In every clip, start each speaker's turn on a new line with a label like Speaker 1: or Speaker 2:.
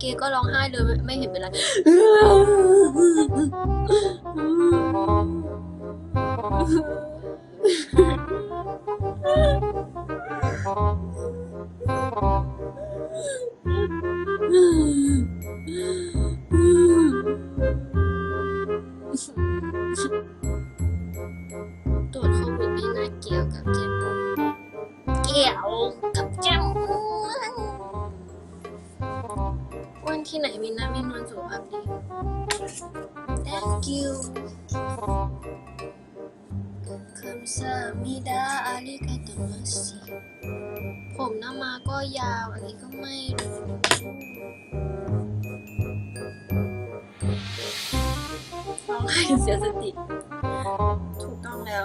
Speaker 1: เกก็ร้องไห้เลยไม่ไม่เห็นเป็นไรตร ที่ไหนมีน้ำมีนวลสุขภาพดี thank you คำสามิดาอาริกาตมัสซิผมหน้ามาก็ยาวอะไรก็ไม่รู้ร้องไห้เสียสติ ถูกต้องแล้ว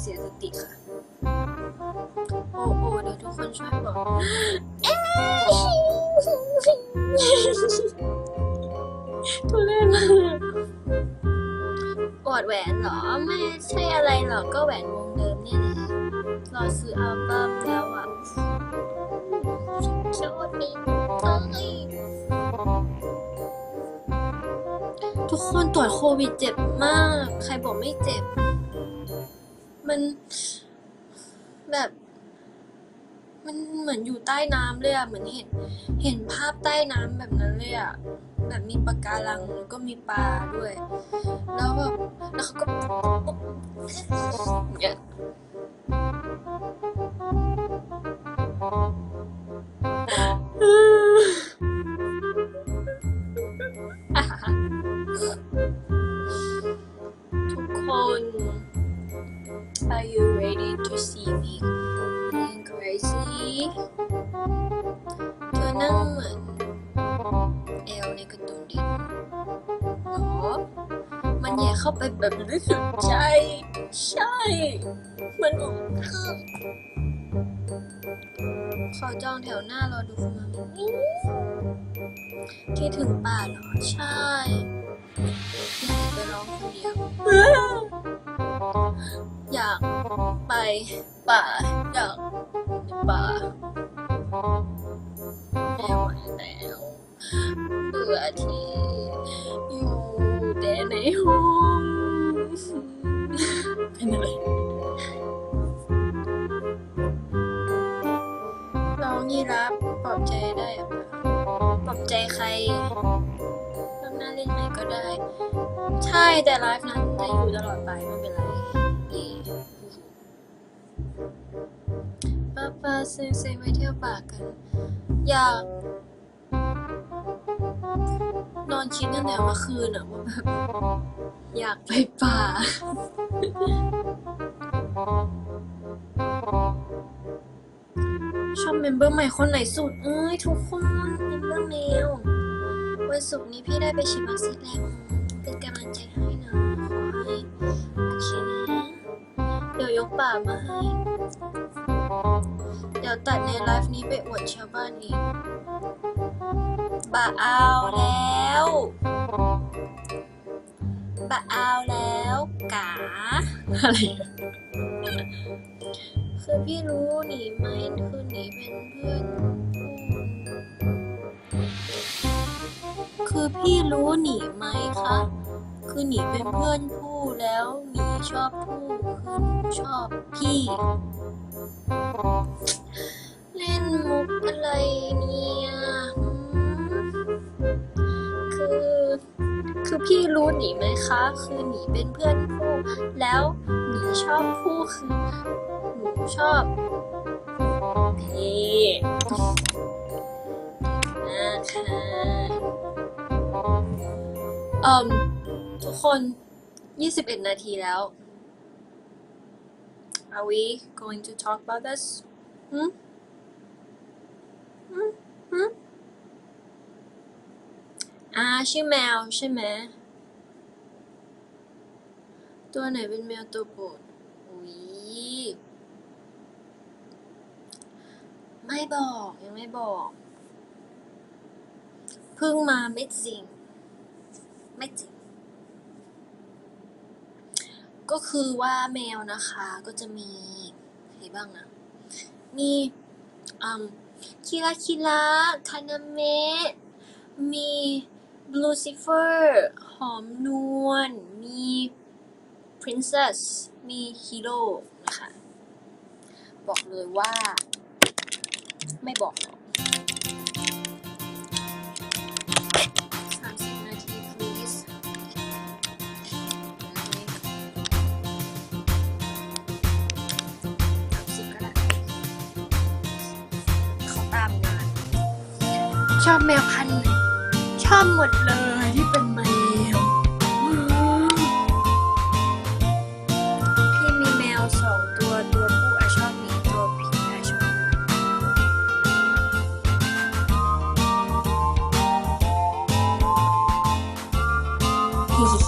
Speaker 1: เสียสติค่ะ โอ้โอ้เดี๋ยวทุกคนช่วยบอก ทุเรศมากอดแหวนเหรอ ไม่ใช่อะไรหรอกก็แหวนวงเดิมเนี่ยแหละรอซื้ออัลบั้มแล้วอะโชดดีเลยทุกคนตรวจโควิดเจ็บมาก ใครบอกไม่เจ็บ มันแบบ มันเหมือนอยู่ใต้น้ำเลยอะเหมือนเห็น เห็นภาพใต้น้ำแบบนั้นเลยอะแบบมีปะการังแล้วก็มีปลาด้วย แล้วแบบแล้วเขาก็เงี้ยทุกคน Are you ready to see me เธอนั่งเหมือนเอลในการ์ตูนดิหรอมันแย่เข้าไปแบบรู้สึกใช่ ใช่ มันขอจองแถวหน้ารอดูคุณมามิคิดถึงป่าเหรอ ใช่อยากไปร้องคนเดียว อยากไปป่าอยาก ปป่าไม่ไหวแล้วเบื่อที่อยู่แต่ในห้องเป็นอะไรน้องนี่รับปลอบใจได้อะปลอบใจใครรอบหน้าเล่นไหนก็ได้ ใช่แต่ไลฟ์นั้นจะอยู่ตลอดไปไม่เป็นไร เซเซไปเที่ยวป่ากัน อยาก นอนคิดตั้งแต่เมื่อคืนอะว่าแบบอยากไปป่า ชอบเมมเบอร์ใหม่คนไหนสุด เอ้ยทุกคนเมมเบอร์เมลวันศุกร์นี้พี่ได้ไปฉีดวัคซีนแล้วเป็นกำลังใจให้นะขอให้โอเคนะ เดี๋ยวยกป่ามาให้ ดี๋ยวตัดในไลฟ์นี้ไปอวดชาวบ้านอีกบ่าเอาแล้วบ่าเอาแล้วกาอะไรคือพี่รู้หนีไหมคือหนีเป็นเพื่อนผู้คือพี่รู้หนีไหมคะคือหนีเป็นเพื่อนผู้แล้วหนีชอบผู้คือชอบพี่ ล่นมุกอะไรเนี่ย คือ คือพี่รู้หนีไหมคะ คือหนีเป็นเพื่อนผู้แล้วหนีชอบผู้คือหนูชอบพี่นะคะเอ่มทุกคน 21 นาทีแล้ว Are we going to talk about this? หืมหืมหืม อ่าชื่อแมวใช่ไหมตัวไหนเป็นแมวตัวโปรดอุ้ยไม่บอกยังไม่บอกเพิ่งมาไม่จริง ไม่จริง ก็คือว่าแมวนะคะก็จะมีใครบ้างนะมีอืม คิราคิระคานาเมะ มีบลูซิเฟอร์ หอมนวล มีพรินเซส มีฮีโร่นะคะ บอกเลยว่า ไม่บอกหรอก อบแมวพันธุ์ไหนชอบหมดเลยที่เป็นแมวอืมพี่มีแมวสองตัวตัวผู้อาชอบมีตัวผีอาชอบฮิฮิ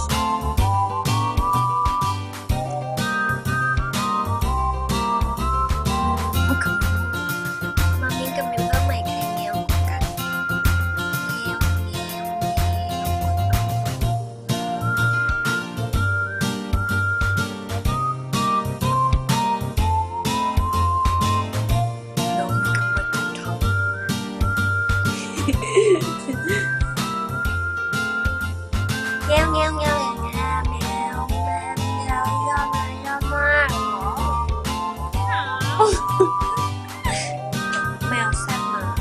Speaker 1: แมวแซ่บมาก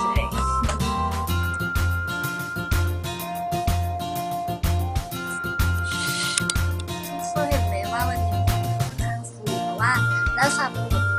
Speaker 1: ใช่ทุกคนเห็นไหมว่าวันนี้ค่อนข้างฟูเพราะว่าแล้วสระผมนั่น